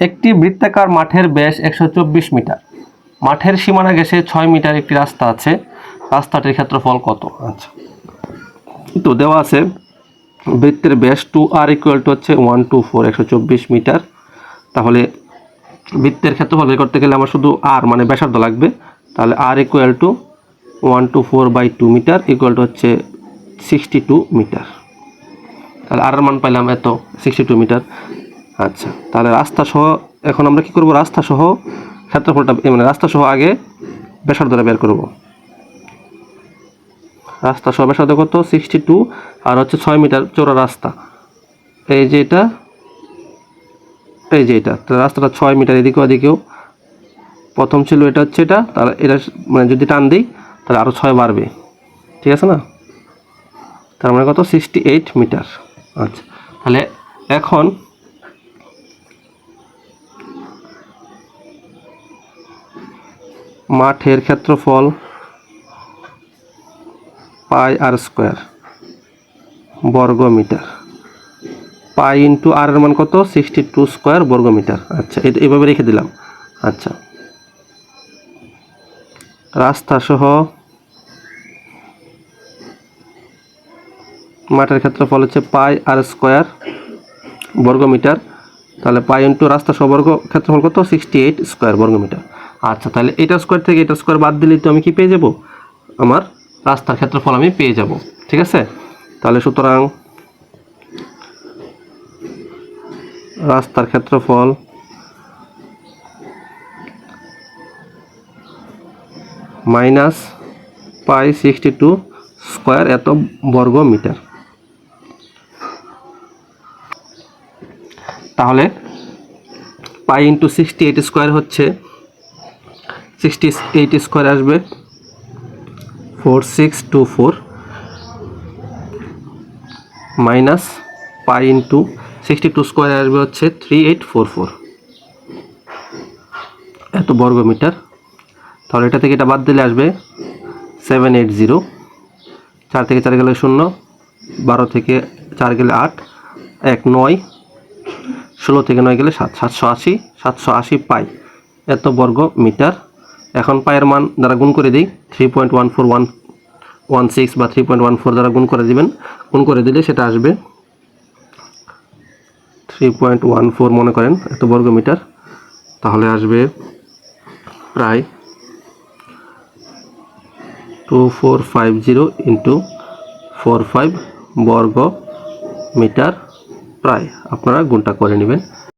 একটি বৃত্তাকার মাঠের ব্যাস একশো চব্বিশ মিটার। মাঠের সীমানা গেছে ছয় মিটার একটি রাস্তা আছে। রাস্তাটির ক্ষেত্রফল কত? আচ্ছা। তো দেওয়া আছে বৃত্তের ব্যাস টু আর ইকুয়াল টু হচ্ছে ওয়ান টু ফোর একশো চব্বিশ মিটার। তাহলে বৃত্তের ক্ষেত্রফল বের করতে গেলে আমার শুধু আর মানে ব্যাসার্ধ লাগবে। তাহলে r equal to one two four by two metre equal to হচ্ছে সিক্সটি টু মিটার। তাহলে আর মান পাইলাম এত সিক্সটি টু মিটার। আচ্ছা তাহলে রাস্তা সহ এখন আমরা কি করব? রাস্তা সহ ক্ষেত্রফলটা মানে রাস্তা সহ আগে ব্যাসার্ধটা বের করব। রাস্তা সহ ব্যাসার্ধ কত? সিক্সটি টু আর হচ্ছে ছয় মিটার চৌড়া রাস্তা। এই যে এটা, এই যে এটা রাস্তাটা ছয় মিটার এদিকে ওদিকেও প্রথম ছিল এটা হচ্ছে এটা, তাহলে এটা মানে যদি টান দিই, তাহলে আরও ছয় বাড়বে। ঠিক আছে না? তার মানে কত? Sixty eight metre. আচ্ছা তাহলে এখন মাঠের ক্ষেত্রফল পাই আর স্কোয়ার বর্গ মিটার পাই ইন্টু আর এর মান কত? সিক্সটি টু স্কোয়ার বর্গ মিটার আচ্ছা এটা এভাবে রেখে দিলাম। আচ্ছা। রাস্তা সহ মাঠের ক্ষেত্রফল হচ্ছে পাই আর স্কোয়ার বর্গ মিটার তাহলে পাই ইন্টু রাস্তা সহ বর্গ ক্ষেত্রফল কত? সিক্সটি এইট স্কোয়ার বর্গ মিটার আচ্ছা তাহলে এটা স্কোয়ার থেকে এটা স্কোয়ার বাদ দিলেই তো আমি কি পেয়ে যাব? আমার রাস্তার ক্ষেত্রফল আমি পেয়ে যাব, ঠিক আছে? তাহলে সুতরাং রাস্তার ক্ষেত্রফল minus pi sixty two square এত বর্গ মিটার। তাহলে pi into sixty eight square হচ্ছে সিক্সটি এইট স্কোয়ার আসবে। Four six two four minus pi into sixty two square আসবে হচ্ছে থ্রি এইট ফোর ফোর এত বর্গ মিটার তাহলে এটা থেকে এটা বাদ দিলে আসবে সেভেন এইট জিরো চার থেকে চার গেলে শূন্য, বারো থেকে চার গেলে আট, এক নয়, ষোলো থেকে নয় গেলে সাত, সাতশো আশি সাতশো আশি পাই। এত বর্গ মিটার এখন পায়ের মান দ্বারা গুণ করে দিই three point one four one one six বা থ্রি পয়েন্ট ওয়ান ফোর দ্বারা গুণ করে দিবেন। গুণ করে দিলে সেটা আসবে থ্রি পয়েন্ট ওয়ান ফোর মনে করেন, এত বর্গ মিটার তাহলে আসবে প্রায় two four five zero into four five বর্গ মিটার প্রায়। আপনারা গুণটা করে নেবেন।